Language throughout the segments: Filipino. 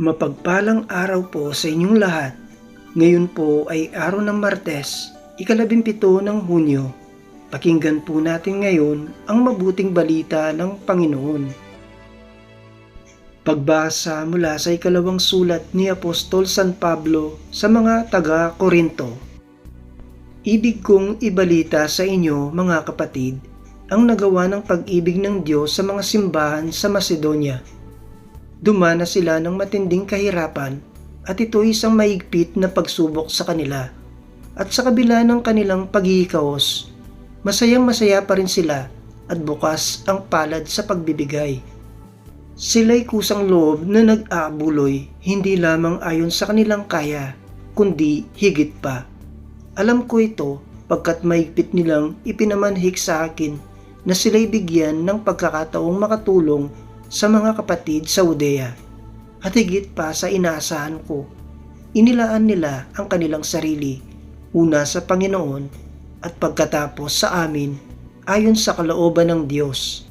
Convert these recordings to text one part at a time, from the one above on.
Mapagpalang araw po sa inyong lahat. Ngayon po ay araw ng Martes, ikalabimpito ng Hunyo. Pakinggan po natin ngayon ang mabuting balita ng Panginoon. Pagbasa mula sa ikalawang sulat ni Apostol San Pablo sa mga taga-Korinto. Ibig kong ibalita sa inyo mga kapatid ang nagawa ng pag-ibig ng Diyos sa mga simbahan sa Macedonia. Dumana sila ng matinding kahirapan at ito isang maigpit na pagsubok sa kanila. At sa kabila ng kanilang paghihikaos, masayang masaya pa rin sila at bukas ang palad sa pagbibigay. Sila'y kusang loob na nag-aabuloy hindi lamang ayon sa kanilang kaya, kundi higit pa. Alam ko ito pagkat maigpit nilang ipinamanhik sa akin na sila'y bigyan ng pagkakataong makatulong sa mga kapatid sa Udea. At higit pa sa inaasahan ko, inilaan nila ang kanilang sarili, una sa Panginoon at pagkatapos sa amin ayon sa kalooban ng Diyos.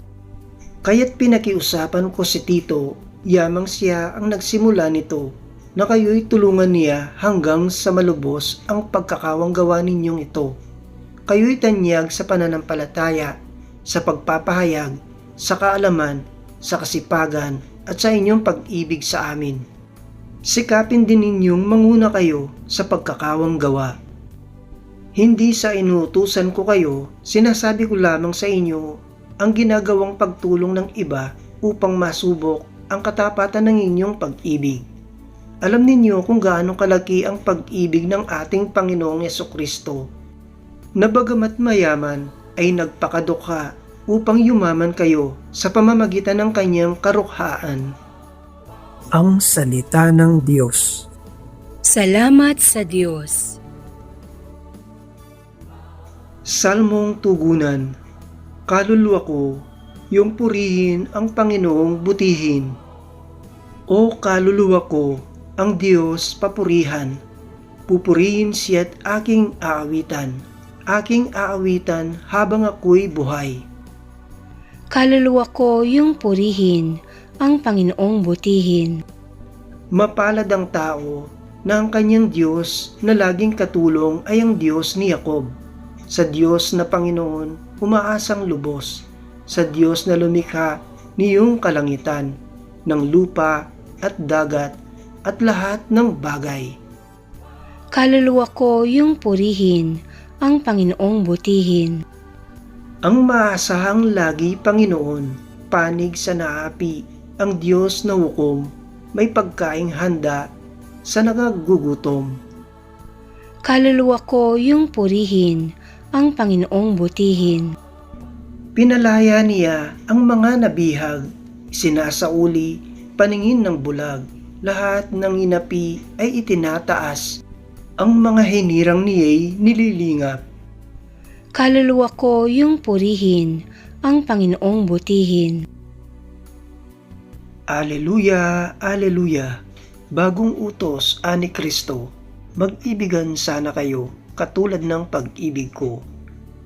Kaya't pinakiusapan ko si Tito, yamang siya ang nagsimula nito, na kayo'y tulungan niya hanggang sa malubos ang pagkakawang gawa ninyong ito. Kayo'y tanyag sa pananampalataya, sa pagpapahayag, sa kaalaman, sa kasipagan, at sa inyong pag-ibig sa amin. Sikapin din ninyong manguna kayo sa pagkakawang gawa. Hindi sa inuutusan ko kayo, sinasabi ko lamang sa inyo ang ginagawang pagtulong ng iba upang masubok ang katapatan ng inyong pag-ibig. Alam ninyo kung gaano kalaki ang pag-ibig ng ating Panginoong Yeso Kristo, na mayaman ay nagpakadukha upang yumaman kayo sa pamamagitan ng kanyang karukhaan. Ang Salita ng Diyos Salamat sa Diyos. Salmong Tugunan Kaluluwa ko, yung purihin ang Panginoong butihin. O kaluluwa ko, ang Diyos papurihan. Pupurihin siya't aking aawitan. Aking aawitan habang ako'y buhay. Kaluluwa ko yung purihin, ang Panginoong butihin. Mapalad ang tao na ang kanyang Diyos na laging katulong ay ang Diyos ni Jacob. Sa Diyos na Panginoon, umaasang lubos. Sa Diyos na lumikha niyong kalangitan, ng lupa at dagat at lahat ng bagay. Kaluluwa ko yung purihin, ang Panginoong butihin. Ang maasahang lagi Panginoon, panig sa naapi, ang Diyos na hukom, may pagkaing handa sa nagagugutom. Kaluluwa ko yung purihin, ang Panginoong butihin. Pinalaya niya ang mga nabihag, sinasauli, paningin ng bulag, lahat ng inapi ay itinataas, ang mga hinirang niya'y nililingap. Kaluluwa ko yung purihin, ang Panginoong butihin. Aleluya, aleluya. Bagong utos ani Kristo. Mag-ibigan sana kayo katulad ng pag-ibig ko.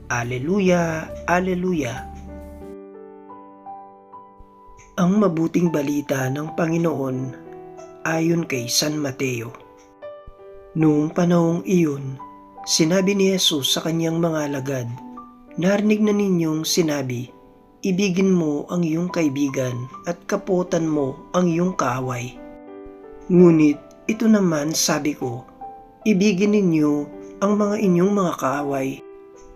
Aleluya, aleluya. Ang mabuting balita ng Panginoon ayon kay San Mateo. Noong panahong iyon, sinabi ni Jesus sa kanyang mga alagad, Narinig na ninyong sinabi, ibigin mo ang iyong kaibigan at kaputan mo ang iyong kaaway. Ngunit ito naman sabi ko, ibigin ninyo ang mga inyong mga kaaway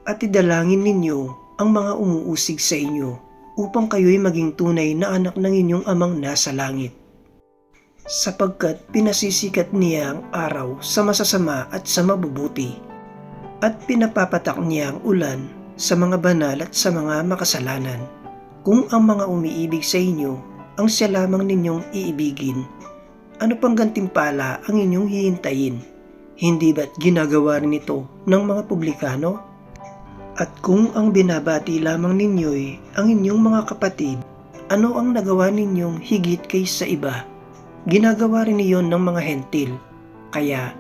at idalangin ninyo ang mga umuusig sa inyo upang kayo'y maging tunay na anak ng inyong amang nasa langit. Sapagkat pinasisikat niya ang araw sa masasama at sa mabubuti at pinapapatak niya ang ulan sa mga banal at sa mga makasalanan. Kung ang mga umiibig sa inyo ang siya lamang ninyong iibigin, ano pang gantimpala ang inyong hihintayin? Hindi ba't ginagawa rin ito ng mga publikano? At kung ang binabati lamang ninyo'y ang inyong mga kapatid, ano ang nagawa ninyong higit kaysa iba? Ginagawa rin iyon ng mga hentil. Kaya,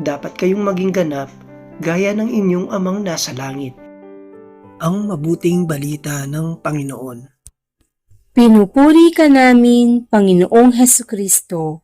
dapat kayong maging ganap gaya ng inyong amang nasa langit. Ang mabuting balita ng Panginoon. Pinupuri ka namin, Panginoong Heso Kristo.